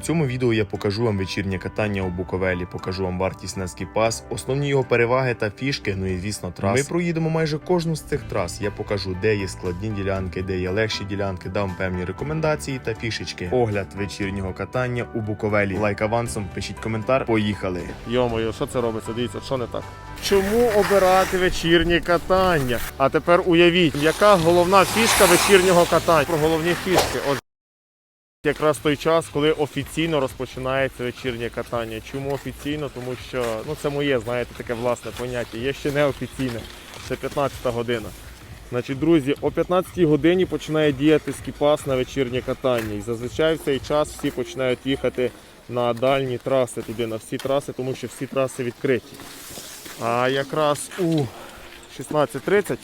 цьому відео я покажу вам вечірнє катання у Буковелі, покажу вам вартість на скіпас, основні його переваги та фішки, ну і звісно, траси. Ми проїдемо майже кожну з цих трас. Я покажу, де є складні ділянки, де є легші ділянки, дам певні рекомендації та фішечки. Огляд вечірнього катання у Буковелі. Лайк авансом, пишіть коментар. Поїхали. Йомою, що це робиться? Дивіться, що не так. Чому обирати вечірнє катання? А тепер уявіть, яка головна фішка вечірнього катання? Про головні фішки. От якраз той час, коли офіційно розпочинається вечірнє катання. Чому офіційно? Тому що ну це моє, знаєте, таке власне поняття. Є ще неофіційне. Це 15 година. Значить, друзі, о 15 годині починає діяти скіпас на вечірнє катання. І зазвичай в цей час всі починають їхати на дальні траси туди, на всі траси, тому що всі траси відкриті. А якраз у 16.30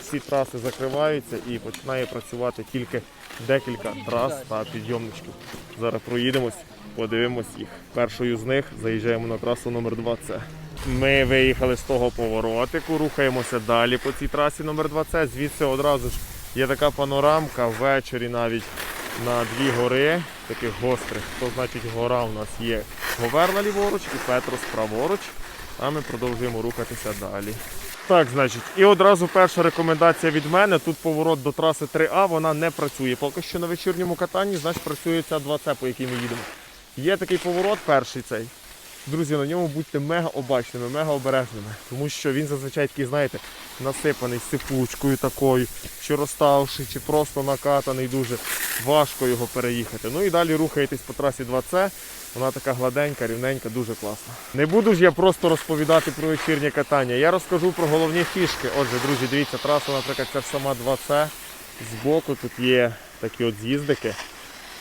всі траси закриваються і починає працювати тільки декілька трас та підйомничків. Зараз проїдемось, подивимось їх. Першою з них заїжджаємо на трасу номер 2 С. Ми виїхали з того поворотику, рухаємося далі по цій трасі номер 2 С. Звідси одразу ж є така панорамка ввечері навіть на дві гори, таких гострих. То значить гора у нас є Говерла ліворуч і Петрос праворуч. А ми продовжуємо рухатися далі. Так, значить, і одразу перша рекомендація від мене. Тут поворот до траси 3А, вона не працює. Поки що на вечірньому катанні, значить, працює ця 2С, по якій ми їдемо. Є такий поворот, перший цей. Друзі, на ньому будьте мега обачними, мега обережними, тому що він зазвичай такий, знаєте, насипаний сипучкою такою, чи розставши, чи просто накатаний, дуже важко його переїхати. Ну і далі рухаєтесь по трасі 2С. Вона така гладенька, рівненька, дуже класна. Не буду ж я просто розповідати про вечірнє катання. Я розкажу про головні фішки. Отже, друзі, дивіться, траса, наприклад, це сама 2С. Збоку тут є такі от з'їздики,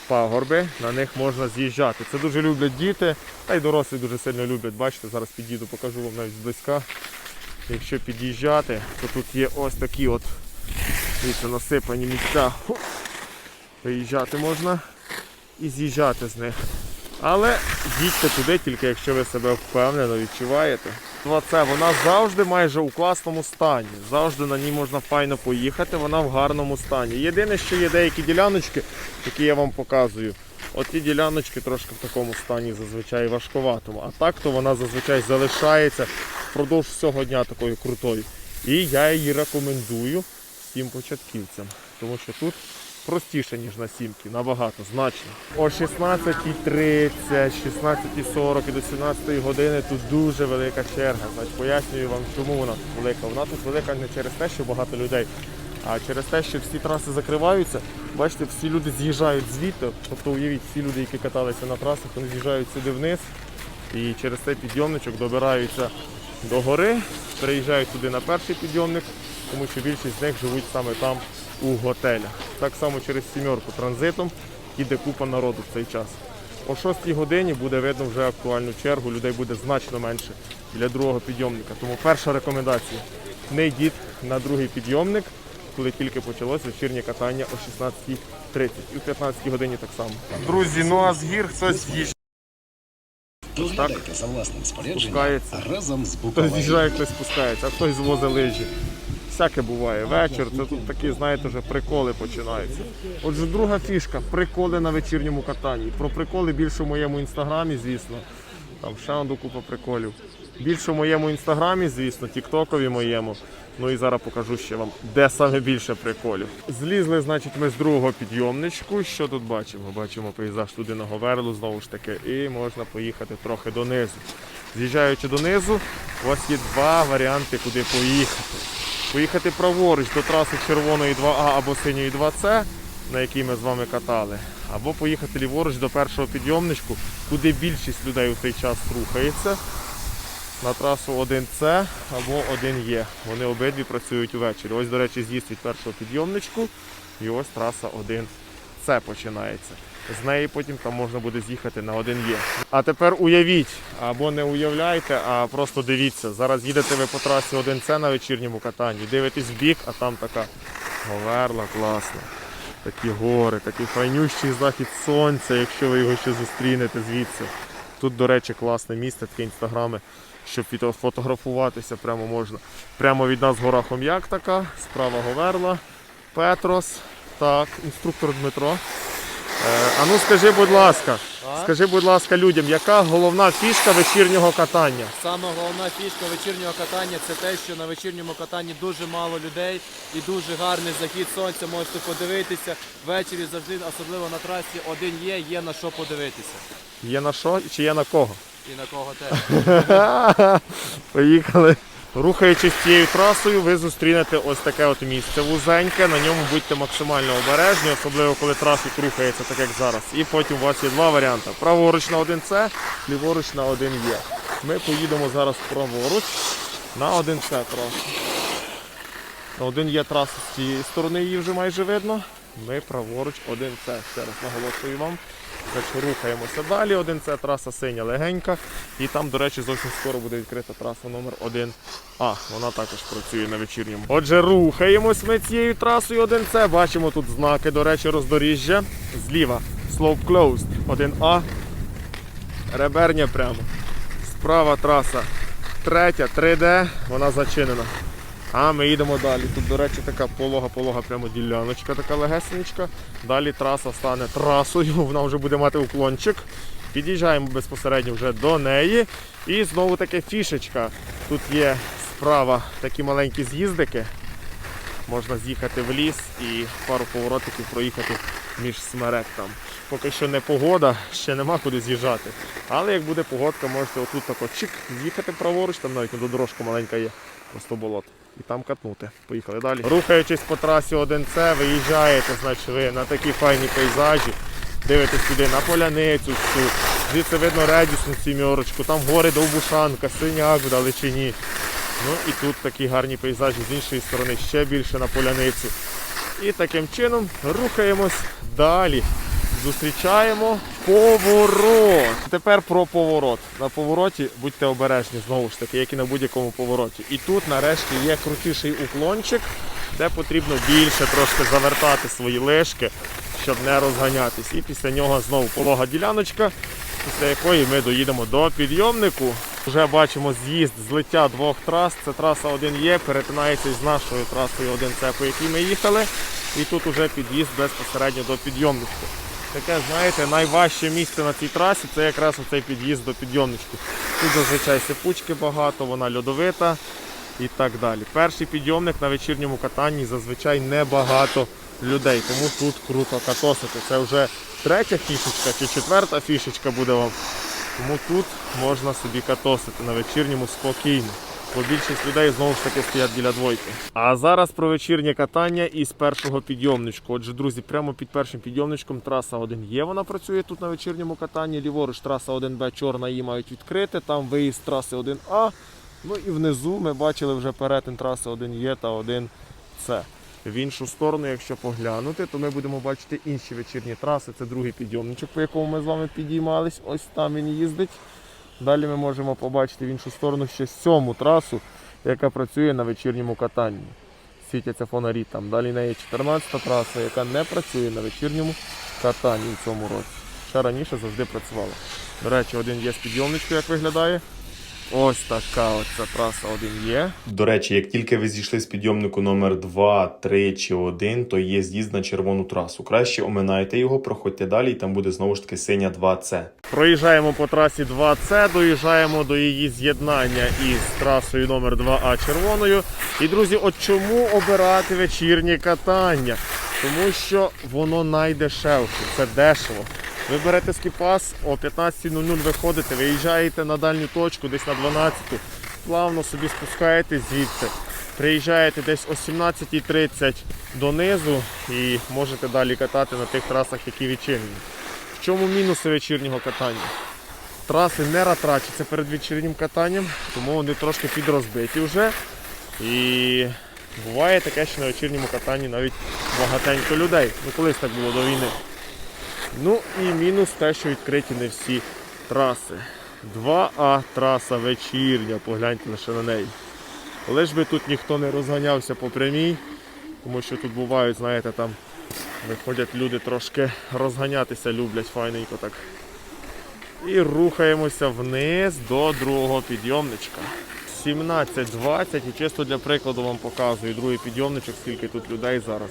пагорби, на них можна з'їжджати. Це дуже люблять діти, та й дорослі дуже сильно люблять. Бачите, зараз під'їду, покажу вам навіть зблизька. Якщо під'їжджати, то тут є ось такі от дивіться, насипані місця. Ху. Виїжджати можна і з'їжджати з них. Але їдьте туди, тільки якщо ви себе впевнено відчуваєте. Це вона завжди майже у класному стані. Завжди на ній можна файно поїхати, вона в гарному стані. Єдине, що є деякі діляночки, які я вам показую. От діляночки трошки в такому стані зазвичай важковатому. А так то вона зазвичай залишається впродовж всього дня такою крутою. І я її рекомендую всім початківцям, тому що тут простіше, ніж на сімки, набагато, значно. О 16.30, 16.40 і до 17 години тут дуже велика черга. Значить, пояснюю вам, чому вона тут велика. Вона тут велика не через те, що багато людей, а через те, що всі траси закриваються. Бачите, всі люди з'їжджають звідти. Тобто уявіть, всі люди, які каталися на трасах, вони з'їжджають сюди вниз і через цей підйомничок добираються до гори, переїжджають туди на перший підйомник, тому що більшість з них живуть саме там у готелях. Так само через сімерку транзитом іде купа народу в цей час. О 6 годині буде видно вже актуальну чергу, людей буде значно менше для другого підйомника. Тому перша рекомендація не йдіть на другий підйомник, коли тільки почалось вечірнє катання о 16.30 і о 15 годині так само. Друзі, ну а з гір хтось за власним Спускається. разом з Хтось з'їжджає, хтось спускається, а хтось звозить лижі. Всяке буває. Вечір, це тут такі, знаєте, вже приколи починаються. Отже, друга фішка приколи на вечірньому катанні. Про приколи більше в моєму інстаграмі, звісно. Там ще одну купа приколів. Більше в моєму інстаграмі, звісно, тіктокові моєму. Ну і зараз покажу ще вам, де саме більше приколів. Злізли, значить, ми з другого підйомничку. Що тут бачимо? Бачимо пейзаж туди на Говерлу, знову ж таки, і можна поїхати трохи донизу. З'їжджаючи донизу, у вас є два варіанти, куди поїхати. Поїхати праворуч до траси червоної 2А або синьої 2С, на якій ми з вами катали, або поїхати ліворуч до першого підйомничку, куди більшість людей у цей час рухається. На трасу 1С або 1Е. Вони обидві працюють увечері. Ось, до речі, з'їзд від першого підйомничку. І ось траса 1С починається. З неї потім там можна буде з'їхати на 1Е. А тепер уявіть, або не уявляйте, а просто дивіться. Зараз їдете ви по трасі 1С на вечірньому катанні, дивитесь в бік, а там така говерла класна. Такі гори, такий файнющий захід сонця, якщо ви його ще зустрінете звідси. Тут, до речі, класне місце, таке інстаграми, щоб фотографуватися прямо можна. Прямо від нас гора Хом'як така, справа Говерла, Петрос, так, інструктор Дмитро. Е, а ну скажи, будь ласка, скажи, будь ласка, людям, яка головна фішка вечірнього катання? Саме головна фішка вечірнього катання це те, що на вечірньому катанні дуже мало людей і дуже гарний захід сонця. Можете подивитися. Ввечері завжди, особливо на трасі, один є, є на що подивитися. Є на що чи є на кого? І на кого теж. Поїхали. Рухаючись цією трасою, ви зустрінете ось таке от місце вузеньке. На ньому будьте максимально обережні, особливо коли трафік рухається, так як зараз. І потім у вас є два варіанти: праворуч на 1С, ліворуч на 1Е. Ми поїдемо зараз праворуч на 1С трасу. На 1Е траса з цієї сторони її вже майже видно. Ми праворуч 1С. Ще раз наголошую вам. Так рухаємося далі. 1С траса синя легенька. І там, до речі, зовсім скоро буде відкрита траса номер 1 А. Вона також працює на вечірньому. Отже, рухаємось ми цією трасою 1С. Бачимо тут знаки, до речі, роздоріжжя. Зліва slope closed 1А. Реберня прямо. Справа траса. Третя, 3D, вона зачинена. А ми їдемо далі. Тут, до речі, така полога-полога прямо діляночка, така легесенечка. Далі траса стане трасою, вона вже буде мати уклончик. Під'їжджаємо безпосередньо вже до неї. І знову таки фішечка. Тут є справа такі маленькі з'їздики. Можна з'їхати в ліс і пару поворотиків проїхати між смерек там. Поки що не погода, ще нема куди з'їжджати. Але як буде погодка, можете отут тако чик, з'їхати праворуч, там навіть до дорожка маленька є, просто болото. І там катнути. Поїхали далі. Рухаючись по трасі 1С, виїжджаєте, значить ви на такі файні пейзажі. Дивитесь сюди на поляницю цю. Звідси видно Редісну сімерочку, там гори Довбушанка, синяк в далечині. Ну і тут такі гарні пейзажі з іншої сторони, ще більше на поляницю. І таким чином рухаємось далі. Зустрічаємо поворот. Тепер про поворот. На повороті будьте обережні знову ж таки, як і на будь-якому повороті. І тут нарешті є крутіший уклончик, де потрібно більше трошки завертати свої лишки, щоб не розганятись. І після нього знову полога діляночка, після якої ми доїдемо до підйомнику. Вже бачимо з'їзд злиття двох трас. Це траса 1Е, перетинається з нашою трасою 1С, по якій ми їхали. І тут уже під'їзд безпосередньо до підйомничку. Таке, знаєте, найважче місце на цій трасі це якраз оцей під'їзд до підйомничку. Тут зазвичай сипучки багато, вона льодовита і так далі. Перший підйомник на вечірньому катанні зазвичай небагато людей, тому тут круто катосити. Це вже третя фішечка чи четверта фішечка буде вам. Тому тут можна собі катосити на вечірньому спокійно. Бо більшість людей знову ж таки стоять біля двойки. А зараз про вечірнє катання із першого підйомничку. Отже, друзі, прямо під першим підйомничком траса 1 є. Вона працює тут на вечірньому катанні. Ліворуч траса 1Б чорна, її мають відкрити. Там виїзд траси 1А. Ну і внизу ми бачили вже перетин траси 1Е та 1С. В іншу сторону, якщо поглянути, то ми будемо бачити інші вечірні траси. Це другий підйомничок, по якому ми з вами підіймались. Ось там він їздить. Далі ми можемо побачити в іншу сторону ще сьому трасу, яка працює на вечірньому катанні. Світяться фонарі там. Далі неї 14 траса, яка не працює на вечірньому катанні в цьому році. Ще раніше завжди працювала. До речі, один є з підйомничкою, як виглядає. Ось така оця траса один є. До речі, як тільки ви зійшли з підйомнику номер 2, 3 чи 1, то є з'їзд на червону трасу. Краще оминайте його, проходьте далі, і там буде знову ж таки синя 2C. Проїжджаємо по трасі 2С, доїжджаємо до її з'єднання із трасою номер 2А червоною. І друзі, от чому обирати вечірнє катання? Тому що воно найдешевше, це дешево. Ви берете скіпас, о 15.00 виходите, виїжджаєте на дальню точку, десь на 12, плавно собі спускаєтесь звідси. Приїжджаєте десь о 17.30 донизу і можете далі катати на тих трасах, які відчинені. В чому мінуси вечірнього катання? Траси не ратрачаться перед вечірнім катанням, тому вони трошки підрозбиті вже. І буває таке, що на вечірньому катанні навіть багатенько людей. Ну колись так було до війни. Ну і мінус те, що відкриті не всі траси. 2А траса вечірня, погляньте лише на неї. Лиш би тут ніхто не розганявся по прямій, тому що тут бувають, знаєте, там виходять люди трошки розганятися, люблять файненько так. І рухаємося вниз до другого підйомничка. 17.20 і чисто для прикладу вам показую другий підйомничок, скільки тут людей зараз.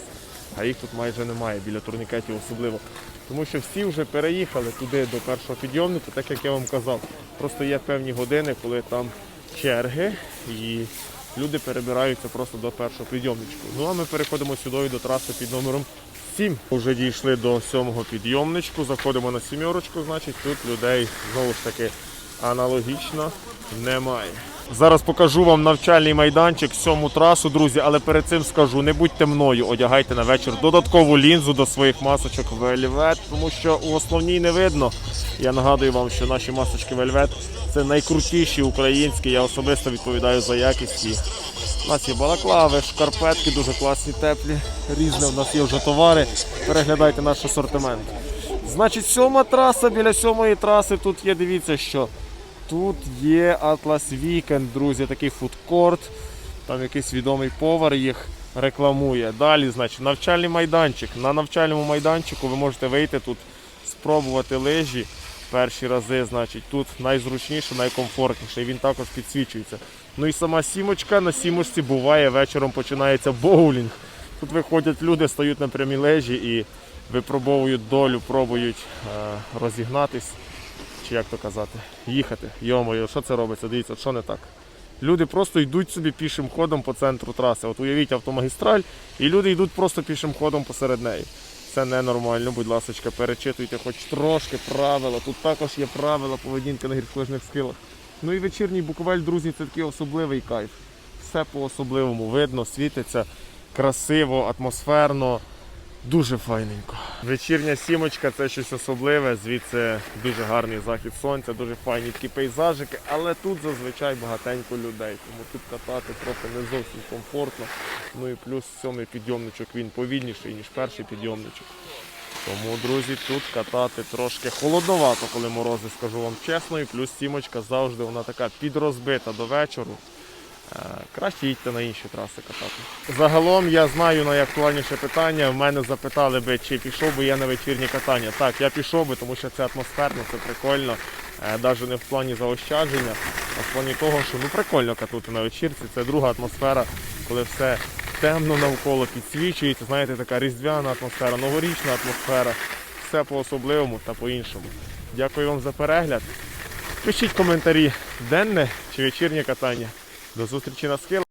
А їх тут майже немає, біля турнікетів особливо. Тому що всі вже переїхали туди до першого підйомника, так як я вам казав. Просто є певні години, коли там черги і люди перебираються просто до першого підйомничку. Ну а ми переходимо сюди до траси під номером 7. Вже дійшли до сьомого підйомничку, заходимо на сімерочку, значить тут людей знову ж таки аналогічно немає. Зараз покажу вам навчальний майданчик, сьому трасу, друзі, але перед цим скажу, не будьте мною, одягайте на вечір додаткову лінзу до своїх масочок Velvet, тому що у основній не видно. Я нагадую вам, що наші масочки Velvet це найкрутіші українські. Я особисто відповідаю за якість їх. У нас є балаклави, шкарпетки, дуже класні, теплі, різне. У нас є вже товари. Переглядайте наш асортимент. Значить, сьома траса, біля сьомої траси тут є, дивіться, що тут є Atlas Weekend, друзі, такий фудкорт. Там якийсь відомий повар їх рекламує. Далі, значить, навчальний майданчик. На навчальному майданчику ви можете вийти тут, спробувати лижі. Перші рази, значить, тут найзручніше, найкомфортніше. І він також підсвічується. Ну і сама сімочка. На сімочці буває вечором починається боулінг. Тут виходять люди, стають на прямій лежі і випробовують долю, пробують е, розігнатись, чи як то казати, їхати. Йомою, що це робиться? Дивіться, що не так. Люди просто йдуть собі пішим ходом по центру траси. От уявіть автомагістраль, і люди йдуть просто пішим ходом посеред неї. Це ненормально, будь ласка, перечитуйте хоч трошки правила. Тут також є правила поведінки на гірськолижних схилах. Ну і вечірній Буковель, друзі, це такий особливий кайф. Все по-особливому видно, світиться красиво, атмосферно, дуже файненько. Вечірня сімочка це щось особливе, звідси дуже гарний захід сонця, дуже файні такі пейзажики, але тут зазвичай багатенько людей, тому тут катати трохи не зовсім комфортно. Ну і плюс сьомий підйомничок він повільніший, ніж перший підйомничок. Тому, друзі, тут катати трошки холодновато, коли морози, скажу вам чесно. І плюс сімочка завжди вона така підрозбита до вечору. Е, Краще їдьте на інші траси катати. Загалом я знаю найактуальніше питання. В мене запитали би, чи пішов би я на вечірнє катання. Так, я пішов би, тому що це атмосферно, це прикольно. Навіть не в плані заощадження, а в плані того, що ну прикольно катати на вечірці. Це друга атмосфера, коли все темно навколо підсвічується. Знаєте, така різдвяна атмосфера, новорічна атмосфера. Все по-особливому та по-іншому. Дякую вам за перегляд. Пишіть коментарі денне чи вечірнє катання. До зустрічі на схилах.